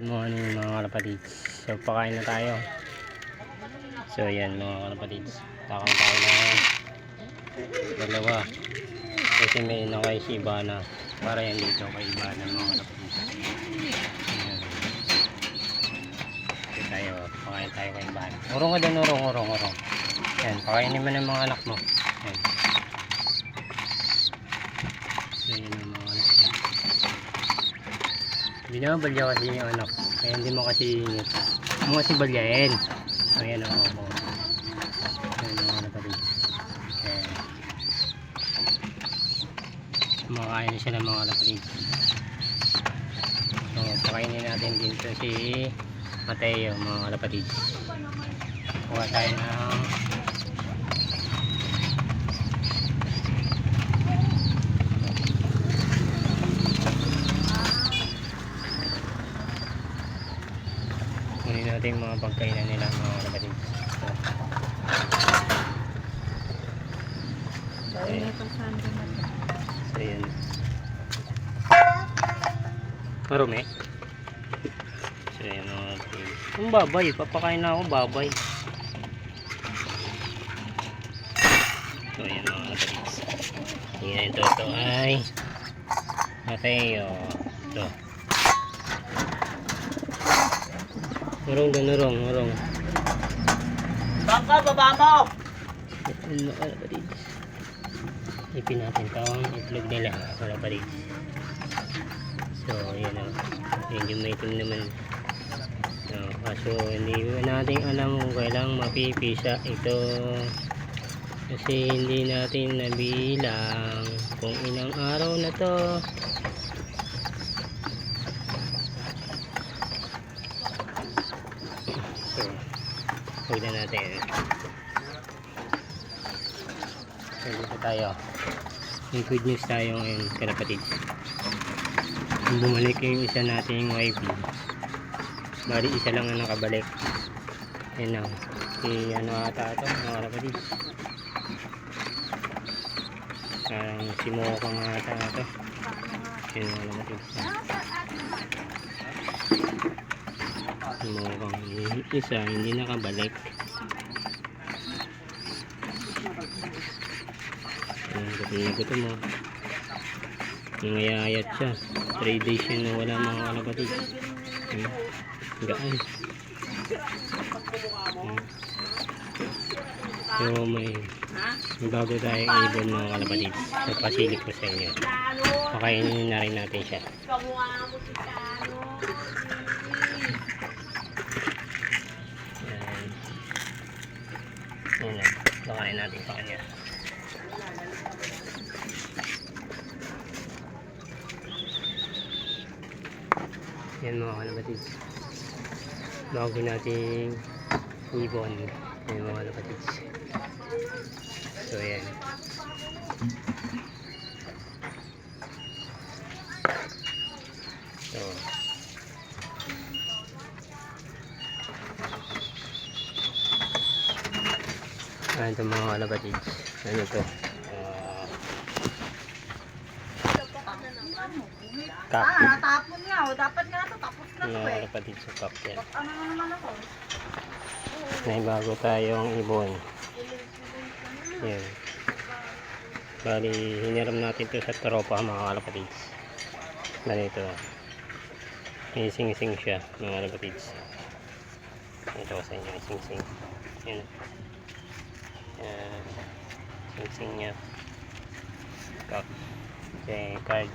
Morning mga kalapatids. So pakain na tayo. So yan mga kalapatids. Takaw tayo na dalawa. Kasi may ino kay si Ivana. Para yan dito kay Ivana mga kalapatids. Ayan. So tayo. Pakain tayo kay Ivana. Urong ka dyan, urong, urong, urong. Yan. Pakainin mo ng mga anak mo. Yan. So yan ang mga anak mo. Binabalya kasi yung anak. Kaya hindi mo kasi init. Mo kasi balyain. Ayan ako ako. Ayan mga kapatid. Ayan. Kumakain siya ng mga kapatid. So, pakainin natin dito si Mateo mga kapatid. Kuha tayo ng Kunin natin yung mga pagkainan nila mga kapatid. So, to. so yun. Marumi. So yun mga kapatid. Ang babay. Papakain na ako babay. So yun mga kapatid. Tingnan ito. Ito ay Mateo. Ito. Urong doon, urong, urong. Baka, baba mo! Ano ka kapatid? Ipin natin ito ang itlog nila mga kapatid. So, yan o. Medyo may itim naman. So, kaso hindi natin alam kung kailang mapipisa ito. Kasi hindi natin nabilang kung ilang araw na to. Huwag na natin. Dito tayo. May good news tayo ngayon, kalapatid. Bumalik yung isa nating YP. Bali, isa lang ang nakabalik. Yan na. Si ano ata ito, mga kalapatid. Parang si Mokong ata ito. Yan mga kalapatid. Yung isa, hindi nakabalik. Ayan, gutom na gutom mo. Nangayayat siya. 3 days yun na wala mga kalapatid. Hmm. Gaan. Hmm. So may bago tayong ibon mga kalapatid. So pasilip ko sa inyo. Pakainin na rin natin siya. Ayan na. Pakain natin sa kanya. Yan mga kalapatids. Bago nating ibon. Yan mga kalapatids. So yan. So. Ano ito mga kalapatids? Ano to? Ah, Ah, natapon nga. O, dapat nga ito. Tapos na to Mga eh. kalapatids sa cactus. Ano na naman ako? May bago tayong ibon. Yan. Bali, hiniram natin to sa tropa mga kalapatids. Ganito. May sing-sing siya mga kalapatids. Ito sa inyo, may sing-sing. Yan. Yan. Sing-sing niya. Cup. Okay, card.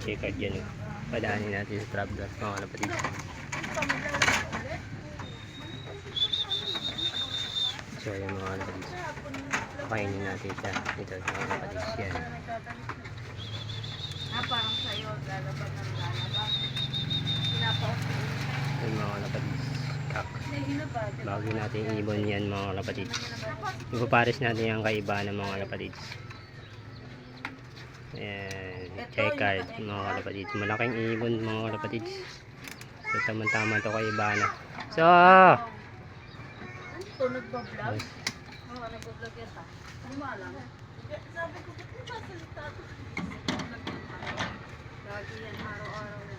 Okay, card yan. Padaanin natin sa trapdoor mga kalapatids. So, yung mga kalapatids. Pakainin natin siya. Ito, mga kalapatids yan. Ah, parang sa'yo. Lalaban ng lalaban. Pinapa-open. Yung mga kalapatids. Kak. Bago natin ibon yan mga kalapatids. Ipapares natin yung kaiba ng mga kalapatids. Ayan. Check card mga kalapatids. Malaking ibon mga kalapatids. So, tama-tama to kay Ibana. So, Ito, nagbablog? Oo, nagbablog yan ta. Hindi mo alam. Sabi ko, ba't mo sasalita? Lagi yan araw